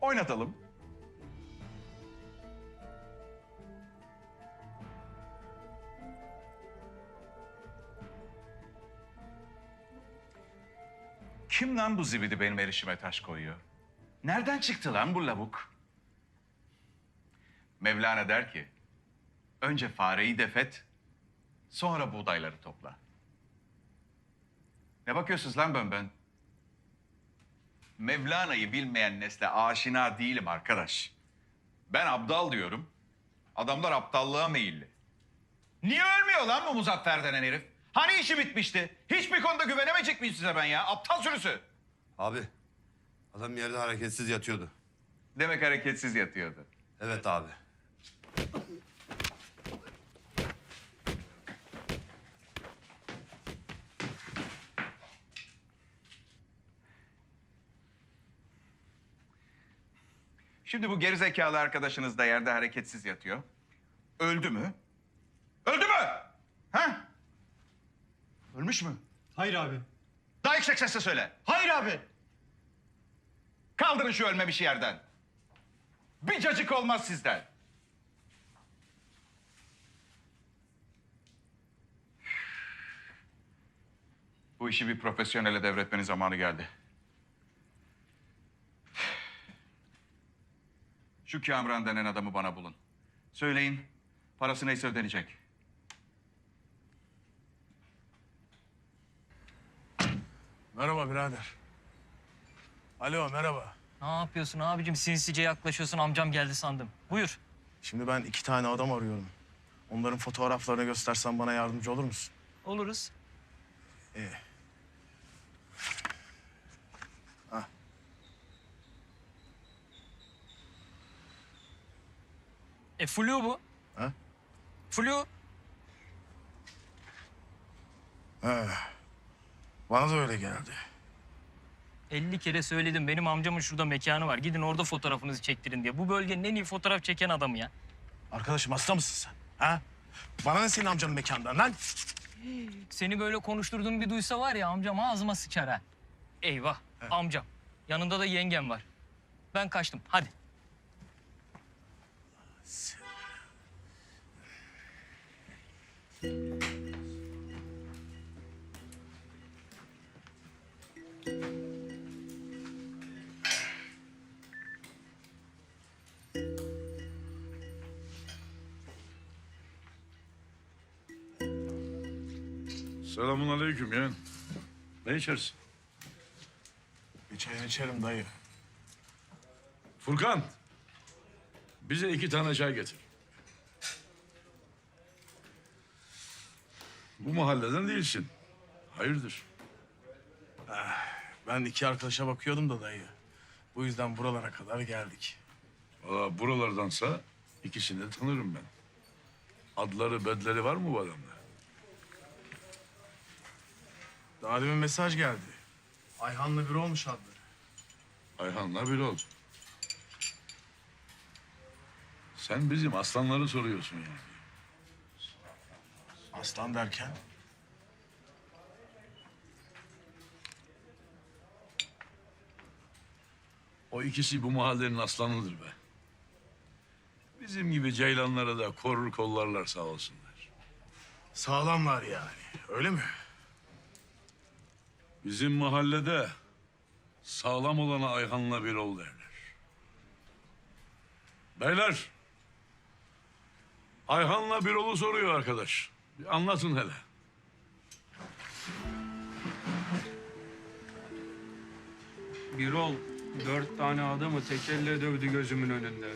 Oynatalım. Kim lan bu zibidi benim erişime taş koyuyor? Nereden çıktı lan bu lavuk? Mevlana der ki, önce fareyi defet, sonra buğdayları topla. Ne bakıyorsunuz lan ben ben? Mevlana'yı bilmeyen nesle aşina değilim arkadaş. Ben abdal diyorum. Adamlar aptallığa meyilli. Niye ölmüyor lan bu Muzaffer denen herif? Hani işi bitmişti? Hiçbir konuda güvenemeyecek miyim size ben ya? Aptal sürüsü. Abi adam yerde hareketsiz yatıyordu. Demek hareketsiz yatıyordu. Evet abi. Şimdi bu gerizekalı arkadaşınız da yerde hareketsiz yatıyor. Öldü mü? Öldü mü? Ha? Ölmüş mü? Hayır abi. Daha yüksek sesle söyle. Hayır abi. Kaldırın şu ölmemiş yerden. Bir cacık olmaz sizden. Bu işi bir profesyonele devretmenin zamanı geldi. Şu Kamran denen adamı bana bulun. Söyleyin, parası neyse ödenecek. Merhaba birader. Alo merhaba. Ne yapıyorsun abicim? Sinsice yaklaşıyorsun. Amcam geldi sandım. Buyur. Şimdi ben iki tane adam arıyorum. Onların fotoğraflarını göstersen bana yardımcı olur musun? Oluruz. İyi. E flu bu. Ha? Flu. He. Bana da öyle geldi. 50 kere söyledim. Benim amcamın şurada mekanı var. Gidin orada fotoğrafınızı çektirin diye. Bu bölgenin en iyi fotoğraf çeken adamı ya. Arkadaşım hasta mısın sen? Ha? Bana ne senin amcanın mekanından lan? Seni böyle konuşturduğum bir duysa var ya amcam ağzıma sıçar ha. Eyvah amcam. Yanında da yengem var. Ben kaçtım. Hadi. Selamun aleyküm yeğen. Ne içersin? Bir çayını içerim dayı. Furkan. Bize iki tane çay getir. Bu mahalleden değilsin. Hayırdır? Ben iki arkadaşa bakıyordum da dayı. Bu yüzden buralara kadar geldik. Valla buralardansa ikisini de tanırım ben. Adları bedleri var mı bu adamda? Daha demin mesaj geldi. Ayhan'la bir olmuş adları. Ayhan'la bir ol. Sen bizim aslanları soruyorsun yani. Aslan derken? O ikisi bu mahallenin aslanıdır be. Bizim gibi ceylanlara da korur kollarlar sağ olsunlar. Sağlamlar yani. Öyle mi? Bizim mahallede sağlam olana Ayhan'la bir ol derler. Beyler, Ayhan'la bir olu soruyor arkadaş. Bir anlatın hele. Birol dört tane adamı tek elle dövdü gözümün önünde.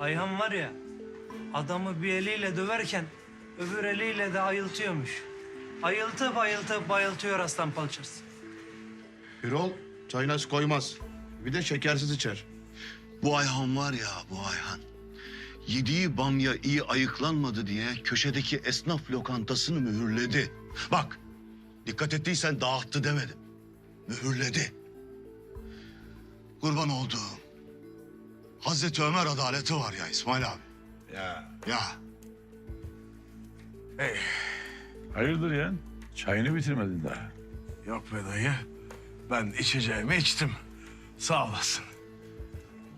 Ayhan var ya, adamı bir eliyle döverken öbür eliyle de ayıltıyormuş. Ayıltıp ayıltıp bayıltıyor aslan palçası. Birol çayına su koymaz. Bir de şekersiz içer. Bu Ayhan var ya bu Ayhan. Yediği bamya iyi ayıklanmadı diye köşedeki esnaf lokantasını mühürledi. Bak dikkat ettiysen dağıttı demedim. Mühürledi. Kurban olduğum. Hazreti Ömer adaleti var ya İsmail abi. Ya Ya Hey, Hayırdır yeğen? Çayını bitirmedin daha. yok be dayı. Ben içeceğimi içtim. Sağ olasın.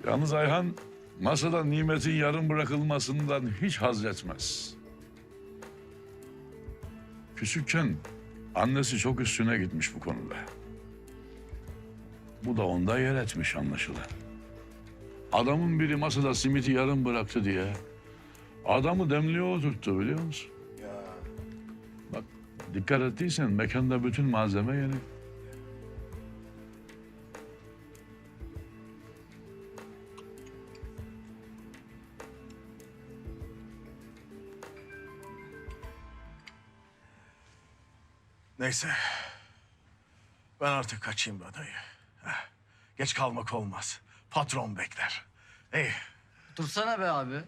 Yalnız Ayhan masada nimetin yarım bırakılmasından hiç haz etmez. Küçükken annesi çok üstüne gitmiş bu konuda. Bu da onda yer etmiş anlaşılan. Adamın biri masada simiti yarım bıraktı diye adamı demliğe oturttu biliyor musun? Bak dikkat ettiysen mekanda bütün malzeme yeni. Neyse. Ben artık kaçayım be dayı. Heh. Geç kalmak olmaz. Patron bekler. İyi. Dursana be abi.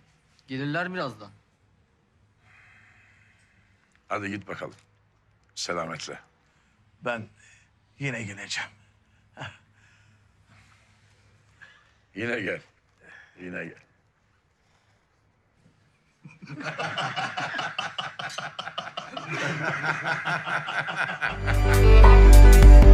Gelirler birazdan. Hadi git bakalım. Selametle. Ben yine geleceğim. Yine gel. Yine gel. ハハハハ